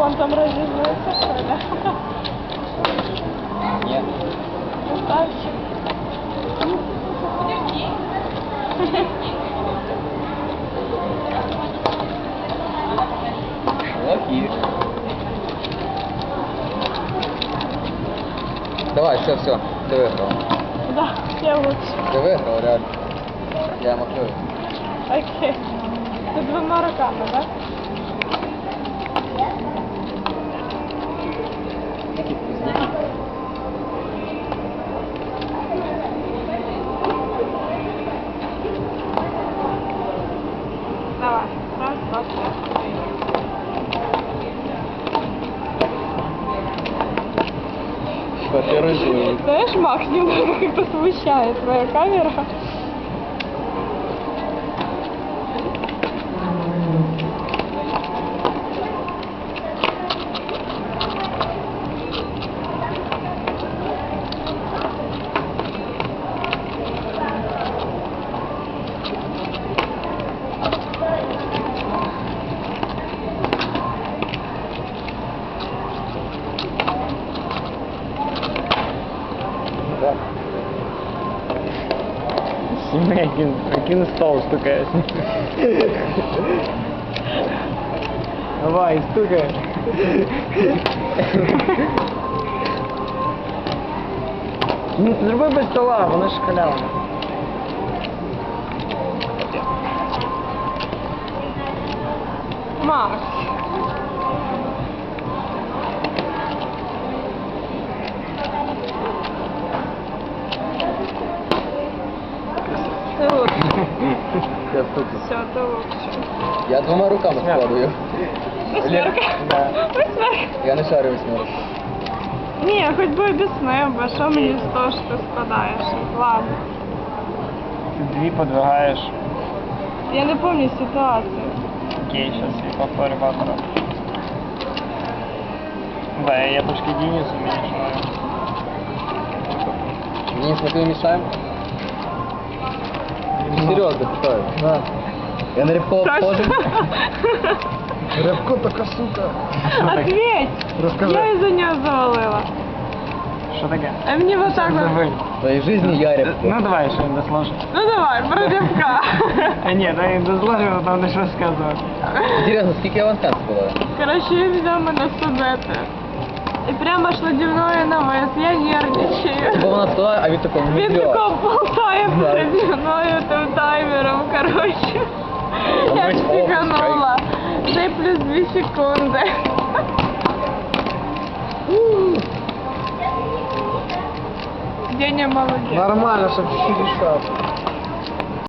он там разлизывается, что ли? Нет. Красавчик. Подожди. Лови. Давай, все, все, ты выиграл. Да, я лучше. Ты выиграл, реально. Я маклюю. Окей. Ты двумя руками, да? Давай. Раз, два, три. Знаешь, Макс, немного как-то смущает твоя камера. Сніми, як він, як він стол стукає. Давай, стукай. Ну, зроби без стола, воно ж халявне. Макс. Все, ты лучше. Я двома руками складую. Восьмерка? Да. Восьмерка. Я не шарю восьмерку. Ні, хоч би без неба, що мені з того, що ти складаєш? Ладно. Ти дві подвигаєш. Я не пам'ятаю ситуацію. Окей, зараз я повторю завтра. Да, я трошки Денису мішаю. Денис, мы тебе мешаем? Серьезно, что? На. Я на рябкова похожий? Рябко така сука. Ответь! Розкажи. Я из-за нее завалила. Що таке? А мне вот так вот. Забий. В твоей жизни я рябко. Ну давай, що він дослужив. Ну давай, про рябка. А ні, да він дослужив, там не що сказувати. Интересно, скільки авансканс було? Короче, він взяв мене судити. І прямо шло дівною на вес, я нервничаю. Типа вона сказала, а він такой, ну Він бля. тако болтає Да. переді мною тим таймером, короче. Я Ой, психанула. Ще й плюс 2 секунди. Деня молодець. Нормально, щоб всі рішав.